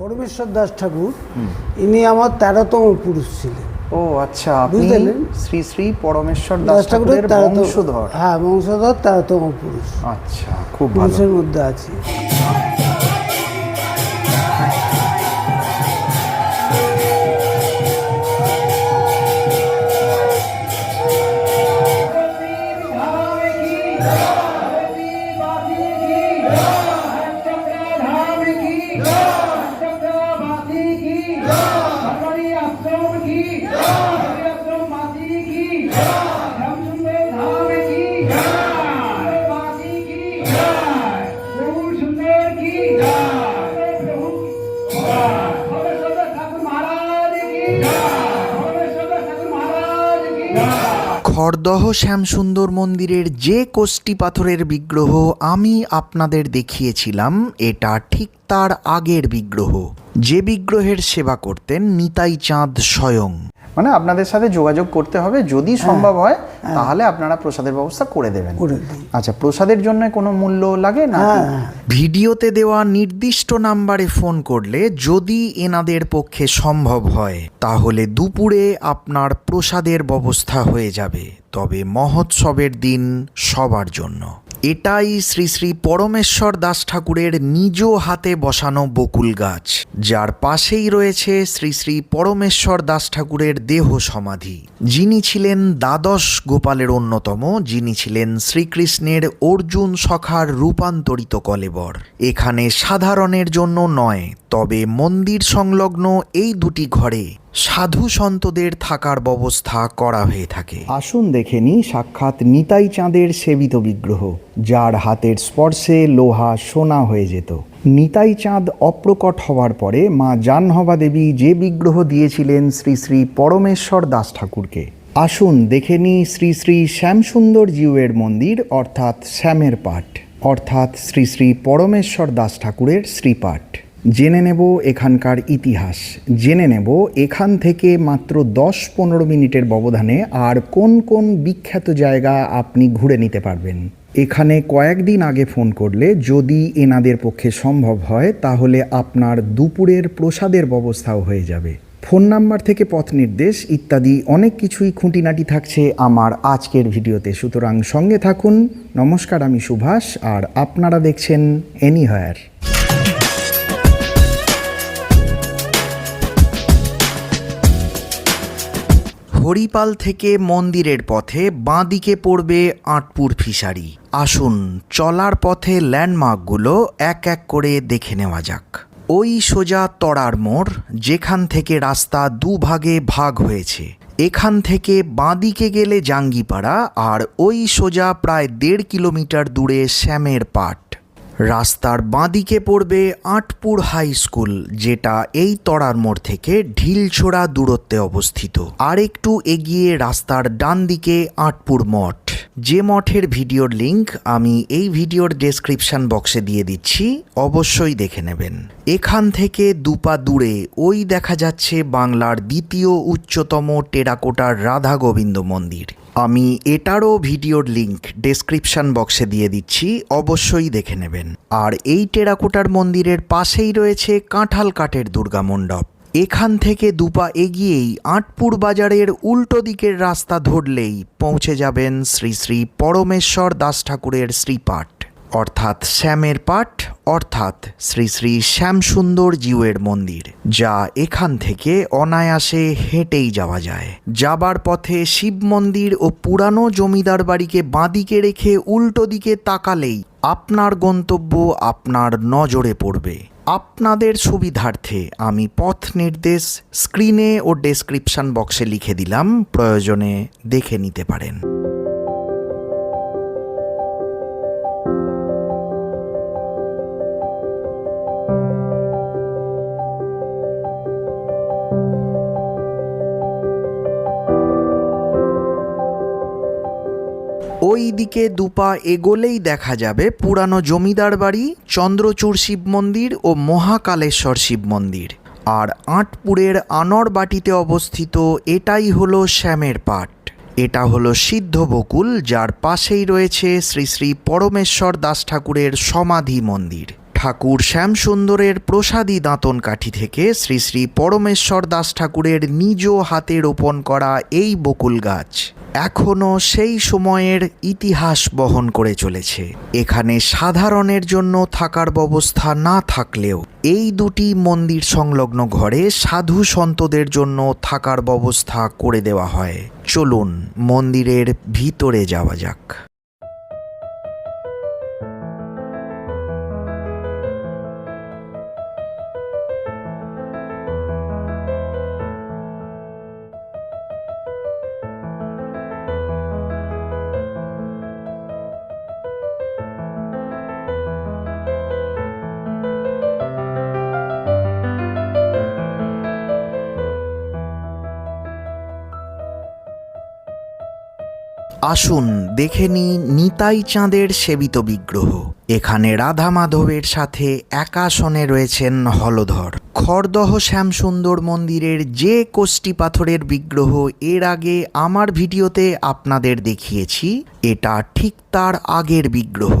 পরমেশ্বর দাস ঠাকুর ইনি আমার তেরোতম পুরুষ ছিলেন। ও আচ্ছা বুঝলেন? শ্রী শ্রী পরমেশ্বর দাস ঠাকুরের বংশধর। হ্যাঁ বংশধর তেরোতম পুরুষ। আচ্ছা খুব পুরুষের মধ্যে আছি। খড়দহ শ্যামসুন্দর মন্দিরের যে কোষ্টি পাথরের বিগ্রহ আমি আপনাদের দেখিয়েছিলাম, এটা ঠিক তার আগের বিগ্রহ। যে বিগ্রহের সেবা করতেন নিতাই চাঁদ স্বয়ং। মানে আপনাদের সাথে যোগাযোগ করতে হবে। যদি সম্ভব হয় তাহলে আপনারা প্রসাদের ব্যবস্থা করে দেবেন। আচ্ছা প্রসাদের জন্য কোনো মূল্য লাগে না হ্যাঁ হ্যাঁ। ভিডিওতে দেওয়া নির্দিষ্ট নাম্বারে ফোন করলে যদি এনাদের পক্ষে সম্ভব হয় তাহলে দুপুরে আপনার প্রসাদের ব্যবস্থা হয়ে যাবে। তবে মহোৎসবের দিন সবার জন্য। এটাই শ্রী শ্রী পরমেশ্বর দাস ঠাকুরের নিজ হাতে বসানো বকুল গাছ, যার পাশেই রয়েছে শ্রী শ্রী পরমেশ্বর দাস ঠাকুরের দেহ সমাধি। যিনি ছিলেন দ্বাদশ গোপালের অন্যতম, যিনি ছিলেন শ্রীকৃষ্ণের অর্জুন সখার রূপান্তরিত কলেবর। এখানে সাধারণের জন্য নয় তবে মন্দির সংলগ্ন এই দুটি ঘরে সাধু সন্তদের থাকার ব্যবস্থা করা হয়ে থাকে। আসুন দেখে নি সাক্ষাৎ নিতাই চাঁদের সেবিত বিগ্রহ, যার হাতের স্পর্শে লোহা সোনা হয়ে যেত। নিতাই চাঁদ অপ্রকট হওয়ার পরে মা জাহ্নবা দেবী যে বিগ্রহ দিয়েছিলেন শ্রী শ্রী পরমেশ্বর দাস ঠাকুরকে। আসুন দেখে নি শ্রী শ্রী শ্যামসুন্দর জিউয়ের মন্দির, অর্থাৎ শ্যামের পাঠ, অর্থাৎ শ্রী শ্রী পরমেশ্বর দাস ঠাকুরের শ্রীপাঠ। জেনে নেব এখানকার ইতিহাস। জেনে নেব এখান থেকে মাত্র দশ পনেরো মিনিটের ব্যবধানে আর কোন কোন বিখ্যাত জায়গা আপনি ঘুরে নিতে পারবেন। এখানে কয়েকদিন আগে ফোন করলে যদি এনাদের পক্ষে সম্ভব হয়, তাহলে আপনার দুপুরের প্রসাদের ব্যবস্থাও হয়ে যাবে। ফোন নাম্বার থেকে পথ নির্দেশ ইত্যাদি অনেক কিছুই খুঁটিনাটি থাকছে আমার আজকের ভিডিওতে। সুতরাং সঙ্গে থাকুন। নমস্কার, আমি সুভাষ, আর আপনারা দেখছেন এনিহায়ার। হরিপাল থেকে মন্দিরের পথে বাঁদিকে পড়বে আটপুর ফিশারি। আসুন, চলার পথে ল্যান্ডমার্কগুলো এক এক করে দেখে নেওয়া যাক। ওই সোজা তড়ার মোড়, যেখান থেকে রাস্তা দুভাগে ভাগ হয়েছে। এখান থেকে বাঁদিকে গেলে জাঙ্গিপাড়া আর ওই সোজা প্রায় দেড় কিলোমিটার দূরে শ্যামের পাট। রাস্তার বাঁদিকে পড়বে আটপুর হাই স্কুল, যেটা এই তড়ার মোড় থেকে ঢিলছোড়া দূরত্বে অবস্থিত। আর একটু এগিয়ে রাস্তার ডান দিকে আটপুর মঠ। যে মঠের ভিডিওর লিংক আমি এই ভিডিওর ডেসক্রিপশন বক্সে দিয়ে দিচ্ছি, অবশ্যই দেখে নেবেন। এখান থেকে দুপা দূরে ওই দেখা যাচ্ছে বাংলার দ্বিতীয় উচ্চতম টেরাকোটার রাধা গোবিন্দ মন্দির। আমি এটারও ভিডিওর লিঙ্ক ডেসক্রিপশান বক্সে দিয়ে দিচ্ছি, অবশ্যই দেখে নেবেন। আর এই টেরাকোটার মন্দিরের পাশেই রয়েছে কাঁঠাল কাঠের দুর্গা মণ্ডপ। এখান থেকে দুপা এগিয়েই আটপুর বাজারের উল্টো দিকের রাস্তা ধরলেই পৌঁছে যাবেন শ্রী শ্রী পরমেশ্বর দাস ঠাকুরের শ্রীপাঠ। অর্থাৎ শ্যামের পাঠ, অর্থাৎ শ্রী শ্রী শ্যামসুন্দর জিউয়ের মন্দির, যা এখান থেকে অনায়াসে হেঁটেই যাওয়া যায়। যাবার পথে শিব মন্দির ও পুরানো জমিদার বাড়িকে বাঁদিকে রেখে উল্টো দিকে তাকালেই আপনার গন্তব্য আপনার নজরে পড়বে। আপনাদের সুবিধার্থে আমি পথ নির্দেশ স্ক্রিনে ও ডেসক্রিপশন বক্সে লিখে দিলাম, প্রয়োজনে দেখে নিতে পারেন। ওই দিকে দুপা এগোলেই দেখা যাবে পুরানো জমিদার বাড়ি, চন্দ্রচূড় শিব মন্দির ও মহাকালেশ্বর শিব মন্দির। আর আটপুরের আনরবাটিতে অবস্থিত এটাই হলো শ্যামের পাট এটা হলো সিদ্ধ বকুল, যার পাশেই রয়েছে শ্রী শ্রী পরমেশ্বর দাস ঠাকুরের সমাধি মন্দির। ঠাকুর শ্যামসুন্দরের প্রসাদী দাঁতন কাঠি থেকে শ্রী শ্রী পরমেশ্বর দাস ঠাকুরের নিজ হাতে রোপণ করা এই বকুল গাছ। এখনও সেই সময়ের ইতিহাস বহন করে চলেছে। এখানে সাধারণের জন্য থাকার ব্যবস্থা না থাকলেও এই দুটি মন্দির সংলগ্ন ঘরে সাধু সন্তদের জন্য থাকার ব্যবস্থা করে দেওয়া হয়। চলুন মন্দিরের ভিতরে যাওয়া যাক। আসুন, দেখে নি নিতাই চাঁদের সেবিত বিগ্রহ। এখানে রাধা মাধবের সাথে একাসনে রয়েছেন হলধর। খড়দহ শ্যামসুন্দর মন্দিরের যে কোষ্টি পাথরের বিগ্রহ, এর আগে আমার ভিডিওতে আপনাদের দেখিয়েছি, এটা ঠিক তার আগের বিগ্রহ।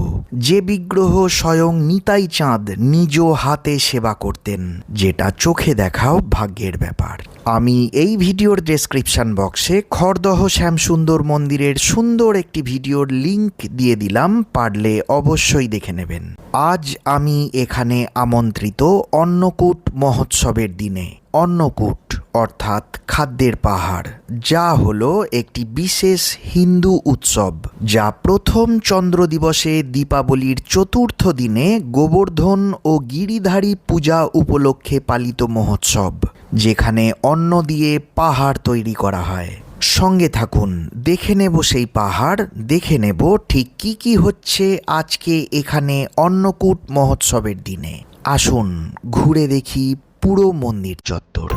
যে বিগ্রহ স্বয়ং নিতাই চাঁদ নিজ হাতে সেবা করতেন, যেটা চোখে দেখাও ভাগ্যের ব্যাপার। আমি এই ভিডিওর ডেসক্রিপশান বক্সে খড়দহ শ্যামসুন্দর মন্দিরের সুন্দর একটি ভিডিওর লিংক দিয়ে দিলাম, পারলে অবশ্যই দেখে নেবেন। আজ আমি এখানে আমন্ত্রিত অন্নকূট মহোৎসবের দিনে। অন্নকূট অর্থাৎ খাদ্যের পাহাড়, যা হলো একটি বিশেষ হিন্দু উৎসব, যা প্রথম চন্দ্র দিবসে দীপাবলির চতুর্থ দিনে গোবর্ধন ও গিরিধারী পূজা উপলক্ষে পালিত মহোৎসব, যেখানে অন্ন দিয়ে পাহাড় তৈরি করা হয়। সঙ্গে থাকুন, দেখে নেব সেই পাহাড়, দেখে নেব ঠিক কি কি হচ্ছে আজকে এখানে অন্নকূট মহোৎসবের দিনে। আসুন, ঘুরে দেখি পুরো মন্দির চত্বর।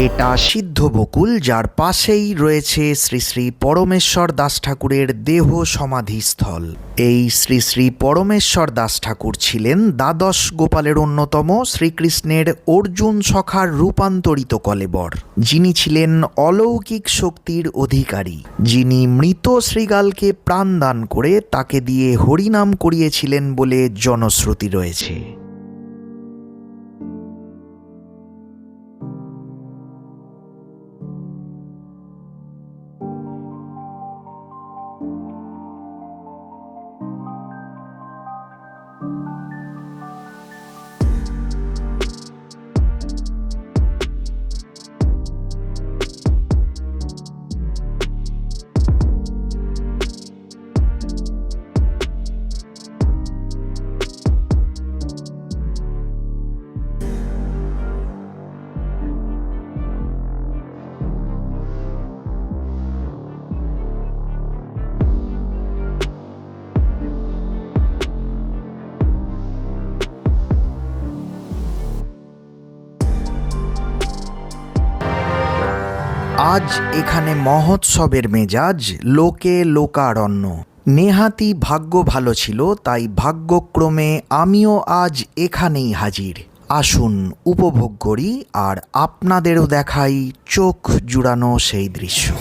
এটা সিদ্ধ বকুল, যার পাশেই রয়েছে শ্রী শ্রী পরমেশ্বর দাস ঠাকুরের দেহ সমাধিস্থল। এই শ্রী শ্রী পরমেশ্বর দাস ঠাকুর ছিলেন দ্বাদশ গোপালের অন্যতম শ্রীকৃষ্ণের অর্জুন সখার রূপান্তরিত কলেবর। যিনি ছিলেন অলৌকিক শক্তির অধিকারী। যিনি মৃত শ্রীগালকে প্রাণদান করে তাকে দিয়ে হরিনাম করিয়েছিলেন বলে জনশ্রুতি রয়েছে। আজ এখানে মহোৎসবের মেজাজ লোকে লোকারণ্য। নেহাতি ভাগ্য ভালো ছিল, তাই ভাগ্যক্রমে আমিও আজ এখানেই হাজির। আসুন উপভোগ করি আর আপনাদেরও দেখাই চোখ জুড়ানো সেই দৃশ্য।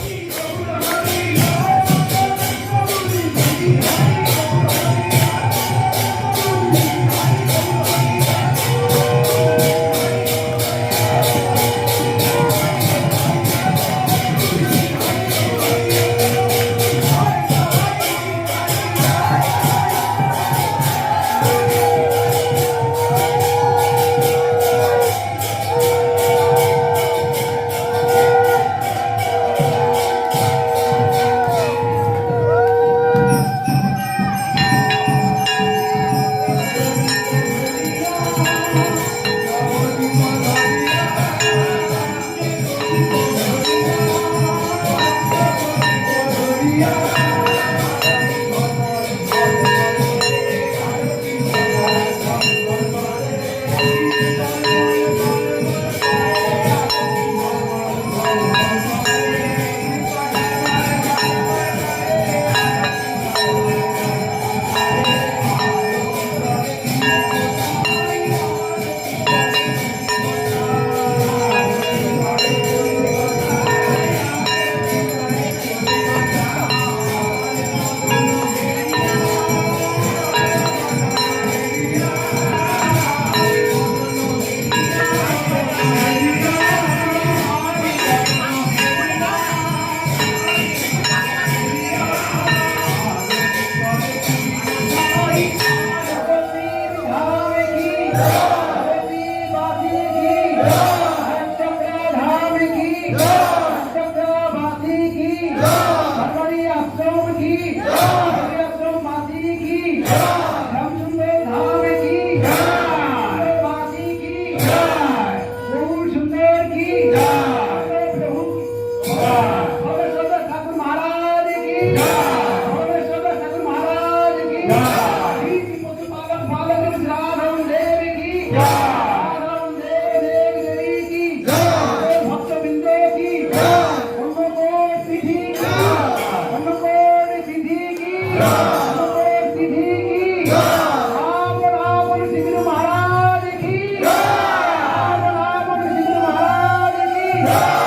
Yeah.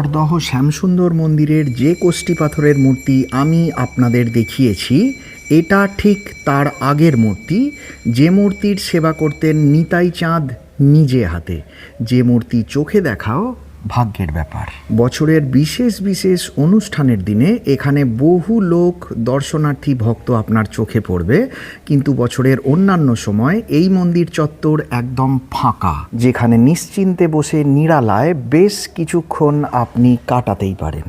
খড়দহ শ্যামসুন্দর মন্দিরের যে কোষ্টি পাথরের মূর্তি আমি আপনাদের দেখিয়েছি, এটা ঠিক তার আগের মূর্তি। যে মূর্তির সেবা করতেন নিতাই চাঁদ নিজে হাতে। যে মূর্তি চোখে দেখাও ভাগ্যের ব্যাপার। বছরের বিশেষ বিশেষ অনুষ্ঠানের দিনে এখানে বহু লোক দর্শনার্থী ভক্ত আপনার চোখে পড়বে, কিন্তু বছরের অন্যান্য সময় এই মন্দির চত্বর একদম ফাঁকা, যেখানে নিশ্চিন্তে বসে নিরালায় বেশ কিছুক্ষণ আপনি কাটাতেই পারেন।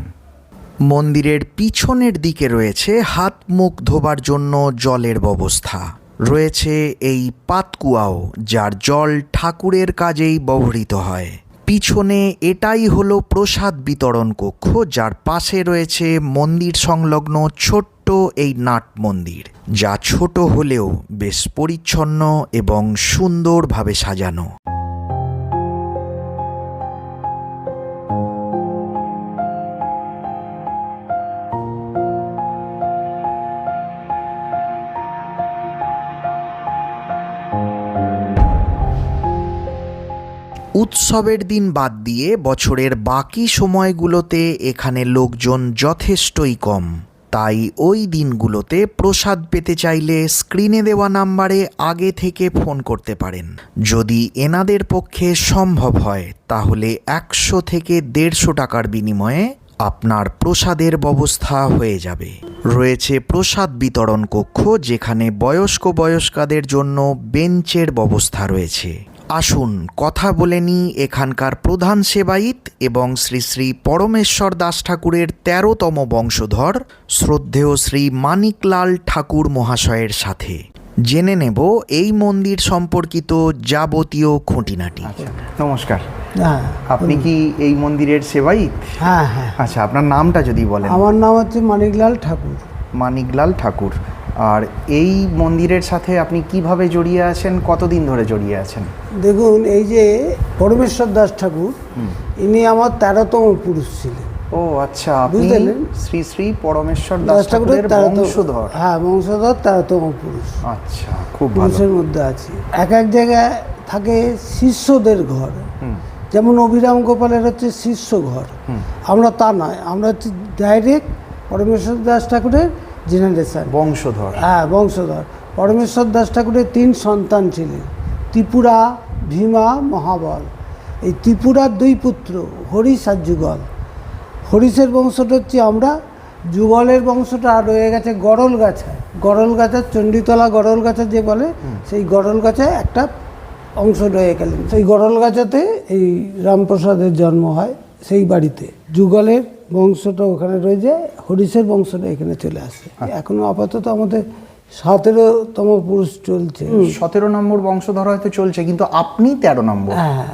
মন্দিরের পিছনের দিকে রয়েছে হাত মুখ ধোবার জন্য জলের ব্যবস্থা। রয়েছে এই পাতকুয়াও, যার জল ঠাকুরের কাজেই ব্যবহৃত হয়। পিছনে এটাই হলো প্রসাদ বিতরণ কক্ষ, যার পাশে রয়েছে মন্দির সংলগ্ন ছোট্ট এই নাট মন্দির, যা ছোট হলেও বেশ পরিচ্ছন্ন এবং সুন্দরভাবে সাজানো। উৎসবের দিন বাদ দিয়ে বছরের বাকি সময়গুলোতে এখানে লোকজন যথেষ্টই কম। তাই ওই দিনগুলোতে প্রসাদ পেতে চাইলে স্ক্রিনে দেওয়া নাম্বারে আগে থেকে ফোন করতে পারেন। যদি এনাদের পক্ষে সম্ভব হয়, তাহলে একশো থেকে দেড়শো টাকার বিনিময়ে আপনার প্রসাদের ব্যবস্থা হয়ে যাবে। রয়েছে প্রসাদ বিতরণ কক্ষ, যেখানে বয়স্ক বয়স্কাদের জন্য বেঞ্চের ব্যবস্থা রয়েছে। আসুন কথা বলে নিই এখানকার প্রধান সেবায়িত এবং শ্রী শ্রী পরমেশ্বর দাস ঠাকুরের তেরোতম বংশধর শ্রদ্ধেয় শ্রী মানিকলাল ঠাকুর মহাশয়ের সাথে। জেনে নেব এই মন্দির সম্পর্কিত যাবতীয় খুঁটিনাটি। আচ্ছা নমস্কার। হ্যাঁ আপনি কি এই মন্দিরের সেবাইত হ্যাঁ হ্যাঁ। আচ্ছা আপনার নামটা যদি বলেন। আমার নাম হচ্ছে মানিকলাল ঠাকুর। মানিকলাল ঠাকুর। আর এই মন্দিরের সাথে আপনি কীভাবে জড়িয়ে আছেন? কতদিন ধরে জড়িয়ে আছেন? দেখুন এই যে পরমেশ্বর দাস ঠাকুর ইনি আমার তেরোতম পুরুষ ছিলেন। ও আচ্ছা বুঝলেন? শ্রী শ্রী পরমেশ্বর দাস ঠাকুরের বংশধর। হ্যাঁ বংশধর তেরোতম পুরুষ। আচ্ছা খুব ভালো। পুরুষের মধ্যে আছি। এক এক জায়গায় থাকে শিষ্যদের ঘর। যেমন অভিরাম গোপালের হচ্ছে শিষ্য ঘর। আমরা তা নয় আমরা হচ্ছে ডাইরেক্ট পরমেশ্বর দাস ঠাকুরের জেনারেশন বংশধর। হ্যাঁ বংশধর। পরমেশ্বর দাস ঠাকুরের তিন সন্তান ছিলেন ত্রিপুরা ভীমা মহাবল। এই ত্রিপুরার দুই পুত্র হরিশ আর যুগল। হরিশের বংশটা হচ্ছে আমরা যুগলের বংশটা আর রয়ে গেছে গড়ল গাছা গড়ল গাছার চণ্ডীতলা গড়ল গাছা যে বলে সেই গড়ল গাছায় একটা অংশ রয়ে গেলেন। সেই গড়ল গাছাতে এই রামপ্রসাদের জন্ম হয় সেই বাড়িতে যুগলের বংশটা ওখানে রয়ে যায় হরিশের বংশটা এখানে চলে আসে। এখনও আপাতত আমাদের সতেরোতম পুরুষ চলছে। সতেরো নম্বর বংশধর হয়তো চলছে কিন্তু আপনি তেরো নম্বর। হ্যাঁ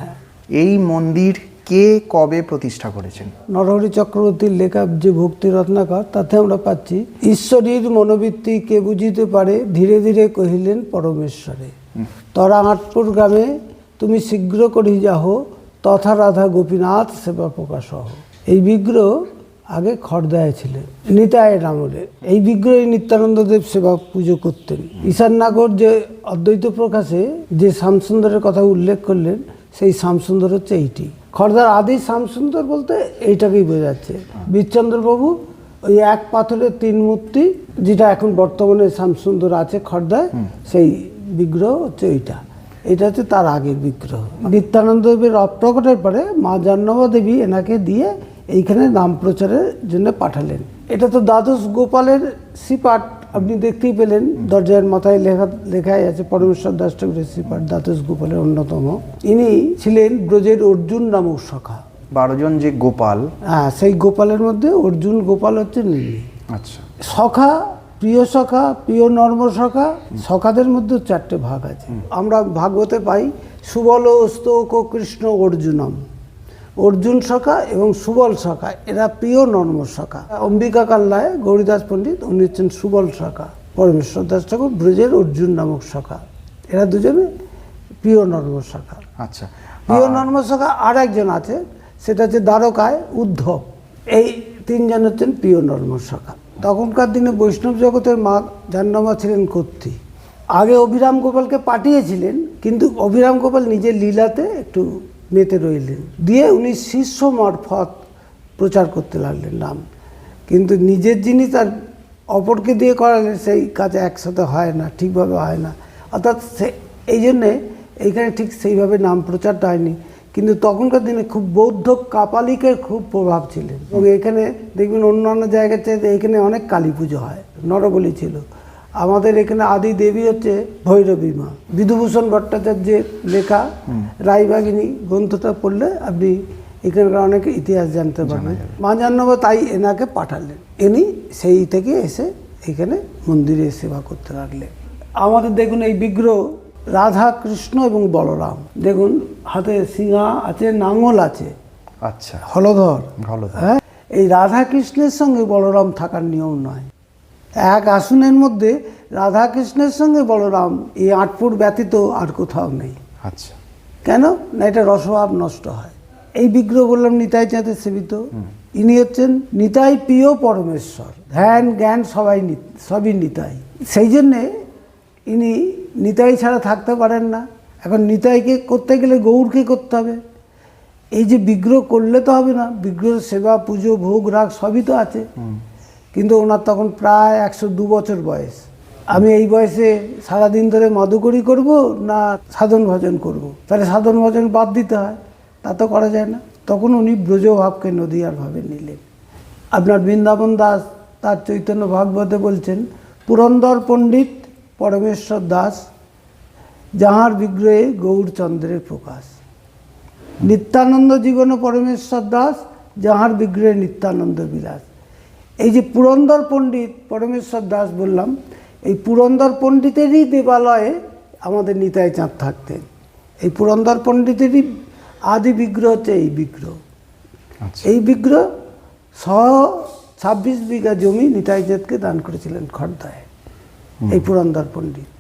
এই মন্দির কে কবে প্রতিষ্ঠা করেছেন? নরহরি চক্রবর্তীর লেখা যে ভক্তি রত্নাকর তাতে আমরা পাচ্ছি ঈশ্বরীর মনোবৃত্তি কে বুঝিতে পারে ধীরে ধীরে কহিলেন পরমেশ্বরে। তরা আটপুর গ্রামে তুমি শীঘ্র করি যাহ তথা রাধা গোপীনাথ সেবা প্রকাশ এই বিগ্রহ আগে খড়দায় ছিলেন নিতায়ের আমলে এই বিগ্রহে নিত্যানন্দ দেব সেবা পুজো করতেন। ঈশাননাগর যে অদ্বৈত প্রকাশে যে শ্যামসুন্দরের কথা উল্লেখ করলেন সেই শ্যামসুন্দর হচ্ছে এইটি। খড়দার আদি শ্যামসুন্দর বলতে এইটাকেই বোঝাচ্ছে। বীরচন্দ্রবাবু ওই এক পাথরের তিন মূর্তি যেটা এখন বর্তমানে শ্যামসুন্দর আছে খড়দায় সেই বিগ্রহ হচ্ছে এইটা। এটা হচ্ছে তার আগের বিগ্রহ। নিত্যানন্দ দেবের রথ প্রকটের পরে মা জাহ্নবা দেবী এনাকে দিয়ে এইখানে নাম প্রচারের জন্য পাঠালেন। এটা তো দ্বাদশ গোপালের সিপাট আপনি দেখতেই পেলেন দরজার মাথায় লেখা লেখাই আছে পরমেশ্বর দাস ঠাকুরের শ্রীপাঠ দ্বাদশ গোপালের অন্যতম। ইনি ছিলেন ব্রজের অর্জুন নামক শাখা। বারো জন যে গোপাল। হ্যাঁ সেই গোপালের মধ্যে অর্জুন গোপাল হচ্ছে নীলি আচ্ছা। সখা প্রিয় সখা প্রিয় নর্ম সখা সখাদের মধ্যে চারটে ভাগ আছে। আমরা ভাগবতে পাই সুবল স্তোক কৃষ্ণ অর্জুনম। অর্জুন সখা এবং সুবল সখা এরা প্রিয় নর্ম সখা অম্বিকা কাল্লায় গৌরীদাস পণ্ডিত উনি হচ্ছেন সুবল সখা পরমেশ্বর দাস ঠাকুর ব্রজের অর্জুন নামক সখা এরা দুজনে প্রিয় নর্ম সখা আচ্ছা। প্রিয় নর্ম সখা আর একজন আছে সেটা হচ্ছে দ্বারকায় উদ্ধব। এই তিনজন হচ্ছেন প্রিয় নর্ম সখা তখনকার দিনে বৈষ্ণব জগতের মা জাহ্নমা ছিলেন কর্তী আগে অভিরাম গোপালকে পাঠিয়েছিলেন কিন্তু অভিরাম গোপাল নিজের লীলাতে একটু মেতে রইলেন। দিয়ে উনি শিষ্য মারফত প্রচার করতে লাগলেন নাম। কিন্তু নিজের জিনিস আর অপরকে দিয়ে করালে সেই কাজ একসাথে হয় না, ঠিকভাবে হয় না। অর্থাৎ সে, এই জন্যে এইখানে ঠিক সেইভাবে নাম প্রচারটা হয়নি। কিন্তু তখনকার দিনে খুব বৌদ্ধ কাপালিকের খুব প্রভাব ছিলেন। এবং এখানে দেখবেন অন্যান্য জায়গার চাইতে এখানে অনেক কালী পুজো হয়, নরবলি ছিল। আমাদের এখানে আদি দেবী হচ্ছে ভৈরবী মা বিধুভূষণ ভট্টাচার্যের লেখা রায়বাগিনী গ্রন্থটা পড়লে আপনি এখানকার অনেক ইতিহাস জানতে পারবেন। মা জাহ্নবী তাই এনাকে পাঠালেন। ইনি সেই থেকে এসে এখানে মন্দিরে সেবা করতে লাগলেন। আমাদের দেখুন এই বিগ্রহ রাধা কৃষ্ণ এবং বলরাম। দেখুন হাতে সিংহা আছে নাঙল আছে। আচ্ছা। হলধর। হলধর। হ্যাঁ? এই রাধা কৃষ্ণের সঙ্গে বলরাম থাকার নিয়ম নয়। এক আসনের মধ্যে রাধা কৃষ্ণের সঙ্গে বলরাম এই আটপুর ব্যতীত আর কোথাও নেই। আচ্ছা। কেন? না এটা রসভাব নষ্ট হয়। এই বিগ্রহ বললাম নিতাই চাঁদে সেবিত। ইনি হচ্ছেন নিতাই প্রিয় পরমেশ্বর। ধ্যান জ্ঞান সবাই সবই নিতাই। সেই জন্যে ইনি নিতাই ছাড়া থাকতে পারেন না। এখন নিতাইকে করতে গেলে গৌরকে করতে হবে? এই যে বিগ্রহ করলে তো হবে না। বিগ্রহ সেবা পুজো ভোগ রাগ সবই তো আছে। কিন্তু ওনার তখন প্রায় একশো দু বছর বয়স। আমি এই বয়সে সারাদিন ধরে মাদুকরি করব না সাধন ভজন করব। তাহলে সাধন ভজন বাদ দিতে হয়, তা তো করা যায় না। তখন উনি ব্রজভাবকে নদীয়ার ভাবে নিলেন। আপনার বৃন্দাবন দাস তার চৈতন্য ভাগবতে বলছেন, পুরন্দর পণ্ডিত পরমেশ্বর দাস, যাহার বিগ্রহে গৌরচন্দ্রের প্রকাশ। নিত্যানন্দ জীবন পরমেশ্বর দাস, যাহার বিগ্রহে নিত্যানন্দ বিলাস। এই যে পুরন্দর পণ্ডিত পরমেশ্বর দাস বললাম এই পুরন্দর পণ্ডিতেরই দেবালয়ে আমাদের নিতাই চাঁদ থাকতেন। এই পুরন্দর পণ্ডিতেরই আদি বিগ্রহ হচ্ছে এই বিগ্রহ। আচ্ছা। এই বিগ্রহ ছ ছাব্বিশ বিঘা জমি নিতাই চাঁদকে দান করেছিলেন খর্দায়। এই পুরন্দর পণ্ডিত।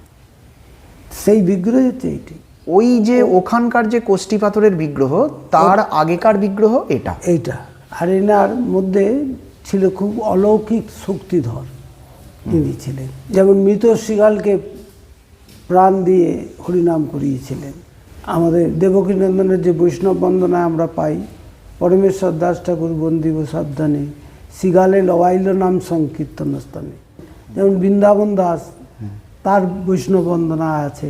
সেই বিগ্রহ হচ্ছে এইটি। ওই যে ওখানকার যে কোষ্ঠী পাথরের বিগ্রহ তার আগেকার বিগ্রহ এটা। এইটা। আর এনার মধ্যে ছিল খুব অলৌকিক শক্তিধর ইনি ছিলেন। যেমন মৃত শিগালকে প্রাণ দিয়ে হরিনাম করিয়েছিলেন। আমাদের দেবকীনন্দনের যে বৈষ্ণব বন্দনায় আমরা পাই, পরমেশ্বর দাস ঠাকুর বন্দিব সাবধানে, শিগালে লওয়াইল নাম সংকীর্তন স্থানে যেমন বৃন্দাবন দাস, তার বৈষ্ণব বন্দনা আছে।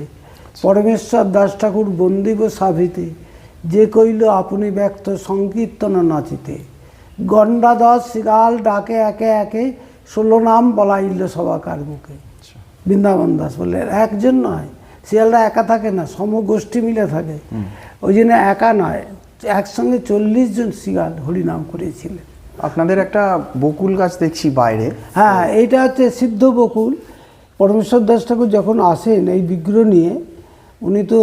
পরমেশ্বর দাস ঠাকুর বন্দিব সাভিতে, যে কইল আপনি ব্যক্ত সংকীর্তন নাচিতে। গণ্ডাদশ শিগাল ডাকে একে একে ষোলো নাম বলাইল সবাকার বুকে। বৃন্দাবন দাস বললেন একজন নয় শিয়ালরা একা থাকে না সমগোষ্ঠী মিলে থাকে। ওই জন্য একা নয় একসঙ্গে চল্লিশ জন শিগাল হরিনাম করেছিলেন। আপনাদের একটা বকুল গাছ দেখছি বাইরে। হ্যাঁ এইটা হচ্ছে সিদ্ধ বকুল। পরমেশ্বর দাস ঠাকুর যখন আসেন এই বিগ্রহ নিয়ে উনি তো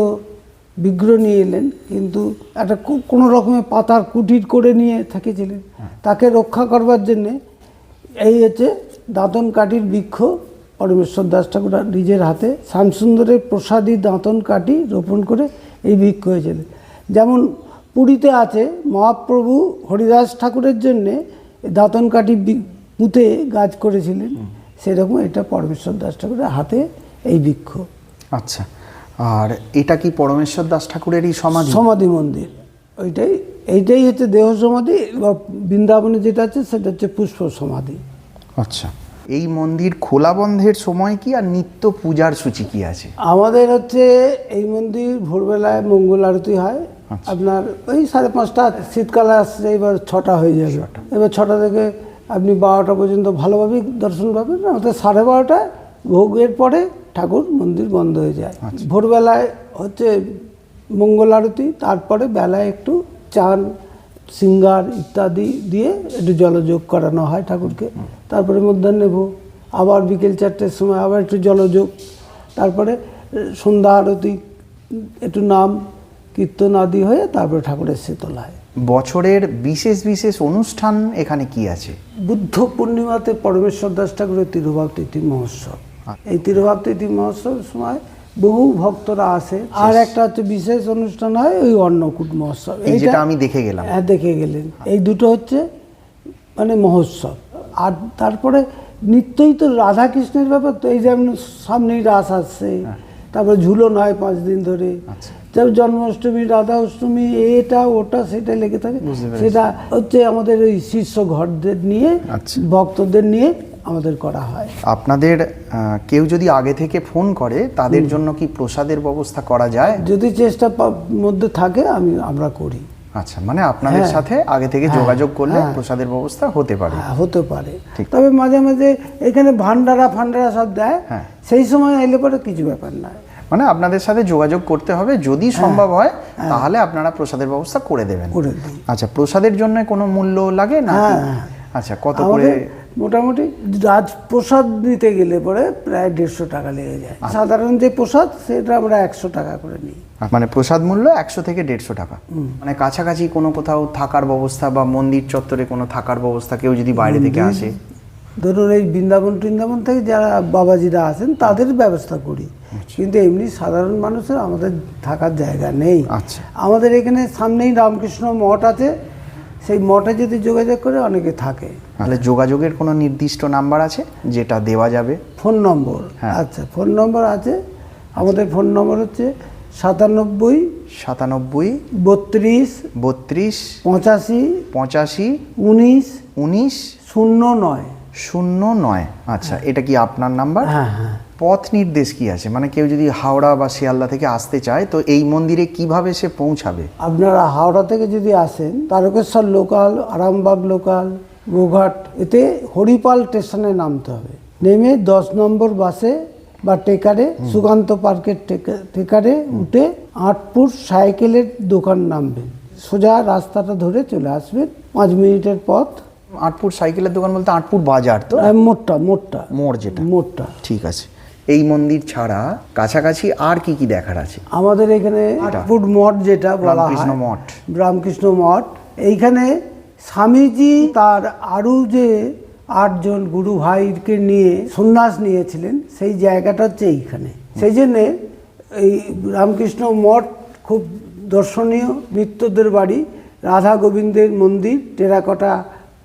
বিগ্রহ নিয়ে এলেন, কিন্তু একটা কোনো রকমের পাতার কুটির করে নিয়ে থেকেছিলেন তাকে রক্ষা করবার জন্যে এই হচ্ছে দাঁতন কাঠির বৃক্ষ পরমেশ্বর দাস ঠাকুর নিজের হাতে শ্যামসুন্দরের প্রসাদী দাঁতন কাঠি রোপণ করে এই বৃক্ষ হয়েছিলেন যেমন পুরীতে আছে মহাপ্রভু হরিদাস ঠাকুরের জন্যে দাঁতন কাঠি পুঁতে গাছ করেছিলেন, সেরকম এটা পরমেশ্বর দাস ঠাকুরের হাতে এই বৃক্ষ। আচ্ছা। আর এটা কি পরমেশ্বর দাস ঠাকুরেরই সমাধি? সমাধি মন্দির। ওইটাই এইটাই হচ্ছে দেহ সমাধি বা বৃন্দাবনে যেটা আছে সেটা হচ্ছে পুষ্প সমাধি। আচ্ছা এই মন্দির খোলা বন্ধের সময় কি আর নিত্য পূজার সূচি কি আছে? আমাদের হচ্ছে এই মন্দির ভোরবেলায় মঙ্গল আরতি হয়। আপনার ওই সাড়ে পাঁচটা শীতকালে আসছে এবার ছটা হয়ে যাবে। এবার ছটা থেকে আপনি বারোটা পর্যন্ত ভালোভাবেই দর্শন পাবেন। আমাদের সাড়ে বারোটায় ভোগের পরে ঠাকুর মন্দির বন্ধ হয়ে যায়। ভোরবেলায় হচ্ছে মঙ্গল আরতি তারপরে বেলায় একটু চান সিঙ্গার ইত্যাদি দিয়ে একটু জলযোগ করানো হয় ঠাকুরকে। তারপরে মধ্যাহ্নে ভোগ আবার বিকেল চারটের সময় আবার একটু জলযোগ। তারপরে সন্ধ্যা আরতি একটু নাম কীর্তন আদি হয়ে তারপরে ঠাকুরের সে তোলা হয়। বছরের বিশেষ বিশেষ অনুষ্ঠান এখানে কি আছে? বুদ্ধ পূর্ণিমাতে পরমেশ্বর দাস ঠাকুরের তিরুভাব তিথি মহোৎসব। এই তিরুভাব তিথি মহোৎসবের সময় বহু ভক্তরা আসে। আর একটা হচ্ছে বিশেষ অনুষ্ঠান হয় ওই অন্নকূট মহোৎসব। এই এইটা- আমি দেখে গেলাম। হ্যাঁ দেখে গেলেন। এই দুটো হচ্ছে মানে মহোৎসব। আর তারপরে নিত্যই তো রাধা কৃষ্ণের ব্যাপার তো এই যেমন সামনেই রাস আসছে তারপরে ঝুলন হয় পাঁচ দিন ধরে। যেমন জন্মাষ্টমী রাধা অষ্টমী এটা ওটা সেটা লেগে থাকে। সেটা হচ্ছে আমাদের ওই শীর্ষ ঘরদের নিয়ে আচ্ছা। ভক্তদের নিয়ে আমাদের করা হয়। আপনাদের কেউ যদি আগে থেকে ফোন করে তাদের জন্য কি প্রসাদের ব্যবস্থা করা যায়? যদি চেষ্টা মধ্যে থাকে আমি আমরা করি। আচ্ছা মানে আপনাদের হ্যাঁ। সাথে আগে থেকে হ্যাঁ, যোগাযোগ করলে হ্যাঁ। প্রসাদের ব্যবস্থা হতে পারে। হতে পারে। তবে মাঝে মাঝে এখানে ভান্ডারা ফান্ডারা সব দেয়। হ্যাঁ। সেই সময় এলে পরে কিছু ব্যাপার না। মানে আপনাদের সাথে যোগাযোগ করতে হবে যদি সম্ভব হয় তাহলে আপনারা প্রসাদের ব্যবস্থা করে দেবেন। আচ্ছা প্রসাদের জন্য কোনো মূল্য লাগে না। আচ্ছা কত করে মোটামুটি রাজপ্রসাদ নিতে গেলে পরে প্রায় দেড়শো টাকা লেগে যায়। আচ্ছা। সাধারণ যে প্রসাদ সেটা আমরা একশো টাকা করে নিই। মানে প্রসাদ মূল্য একশো থেকে দেড়শো টাকা। মানে কাছাকাছি কোনো কোথাও থাকার ব্যবস্থা বা মন্দির চত্বরে কোনো থাকার ব্যবস্থা কেউ যদি বাইরে থেকে আসে? ধরুন এই বৃন্দাবন টৃন্দাবন থেকে যারা বাবাজিরা আসেন তাদের ব্যবস্থা করি। কিন্তু এমনি সাধারণ মানুষের আমাদের থাকার জায়গা নেই। আচ্ছা। আমাদের এখানে সামনেই রামকৃষ্ণ মঠ আছে। সেই মঠে যদি যোগাযোগ করে অনেকে থাকে। তাহলে যোগাযোগের কোনো নির্দিষ্ট নাম্বার আছে যেটা দেওয়া যাবে? Phone number. হ্যাঁ। আচ্ছা ফোন নম্বর আছে। আমাদের ফোন নম্বর হচ্ছে সাতানব্বই সাতানব্বই বত্রিশ বত্রিশ পঁচাশি পঁচাশি উনিশ উনিশ শূন্য নয়। শূন্য নয়। আচ্ছা এটা কি আপনার নাম্বার? হ্যাঁ হ্যাঁ। পথ নির্দেশ কি আছে? মানে কেউ যদি হাওড়া বা শিয়ালদা থেকে আসতে চায় তো এই মন্দিরে কীভাবে সে পৌঁছাবে? আপনারা হাওড়া থেকে যদি আসেন তারকেশ্বর লোকাল আরামবাগ লোকাল গোঘাট এতে হরিপাল স্টেশনে নামতে হবে। নেমে দশ নম্বর বাসে বা টেকারে সুকান্ত পার্কের টেকা- টেকারে উঠে আটপুর সাইকেলের দোকান নামবেন। সোজা রাস্তাটা ধরে চলে আসবেন পাঁচ মিনিটের পথ। আটপুর সাইকেলের দোকান বলতে আটপুর বাজার তো? আহ, মোড়টা মোড়টা। মোড় যেটা। মোড়টা। ঠিক আছে। এই মন্দির ছাড়া কাছাকাছি আর কি কি দেখার আছে? আমাদের এখানে আটপুর মঠ যেটা বলা হয়। রামকৃষ্ণ মঠ। রামকৃষ্ণ মঠ। এইখানে স্বামীজি তার আরও যে আটজন গুরু ভাইকে নিয়ে সন্ন্যাস নিয়েছিলেন সেই জায়গাটা হচ্ছে এইখানে। সেই জন্যে এই রামকৃষ্ণ মঠ খুব দর্শনীয়। নিত্যদের বাড়ি রাধা গোবিন্দের মন্দির টেরাকটা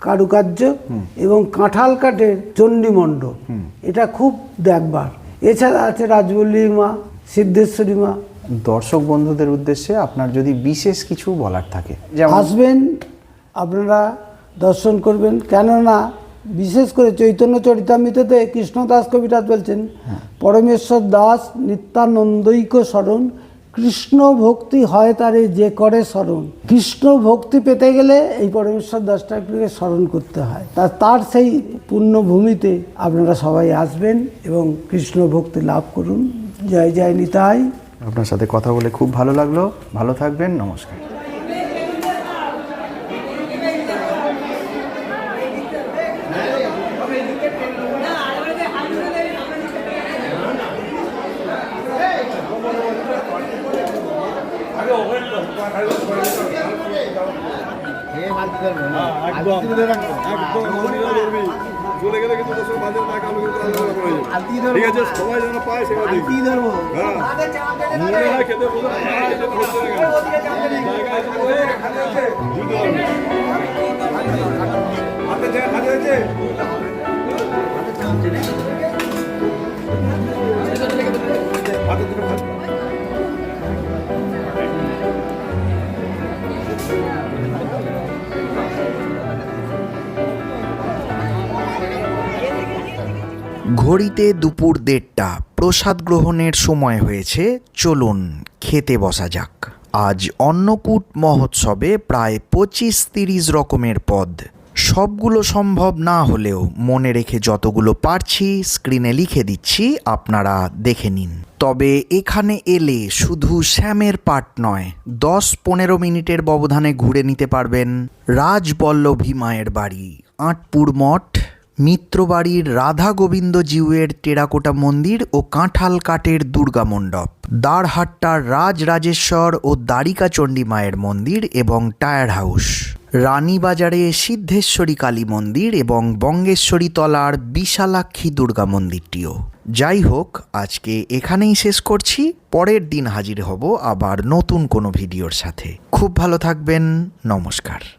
কারুকার্য এবং কাঁঠাল কাঠের চণ্ডীমণ্ডপ। এটা খুব দেখবার। এছাড়া আছে রাজবল্লী মা সিদ্ধেশ্বরী মা। দর্শক বন্ধুদের উদ্দেশ্যে আপনার যদি বিশেষ কিছু বলার থাকে আসবেন আপনারা দর্শন করবেন। কেননা বিশেষ করে চৈতন্য চরিতামৃততে কৃষ্ণদাস কবিরাজ বলছেন পরমেশ্বর দাস নিত্যানন্দৈক স্মরণ কৃষ্ণ ভক্তি হয় তারে যে করে স্মরণ। কৃষ্ণ ভক্তি পেতে গেলে এই পরমেশ্বর দাসটাকে স্মরণ করতে হয়। তা, তার সেই পুণ্যভূমিতে আপনারা সবাই আসবেন এবং কৃষ্ণ ভক্তি লাভ করুন। জয় জয় নিতাই। আপনার সাথে কথা বলে খুব ভালো লাগল। ভালো থাকবেন। নমস্কার। চলে গেলে কিন্তু তোর সঙ্গে বাজার টাকা আমি কিন্তু আলোচনা করে। ঠিক আছে সবাই যেন পায় সেটা দেখবি হ্যাঁ মনে হয় খেতে বলে না খেতে বলতে না কেন? জায়গা আছে বলে বুঝতে পারবি। হাতে হয়েছে? হাতে ঘড়িতে দুপুর দেড়টা, প্রসাদ গ্রহণের সময় হয়েছে, চলুন খেতে বসা যাক। আজ অন্নকূট মহোৎসবে প্রায় পঁচিশ তিরিশ রকমের পদ। সবগুলো সম্ভব না হলেও মনে রেখে যতগুলো পারছি স্ক্রিনে লিখে দিচ্ছি, আপনারা দেখে নিন। তবে এখানে এলে শুধু শ্যামের পাট নয়, দশ পনেরো মিনিটের ব্যবধানে ঘুরে নিতে পারবেন রাজবল্লভী মায়ের বাড়ি, আটপুর মঠ মিত্রবাড়ির রাধা গোবিন্দ জিউয়ের টেরাকোটা মন্দির ও কাঁঠাল কাঠের দুর্গা মণ্ডপ দারহাট্টার রাজ রাজেশ্বর ও দ্বারিকা চণ্ডী মায়ের মন্দির এবং টায়ার হাউস, রানীবাজারে সিদ্ধেশ্বরী কালী মন্দির এবং বঙ্গেশ্বরী তলার বিশালাক্ষী দুর্গা মন্দিরটিও। যাই হোক, আজকে এখানেই শেষ করছি। পরের দিন হাজির হব আবার নতুন কোনো ভিডিওর সাথে। খুব ভালো থাকবেন। নমস্কার।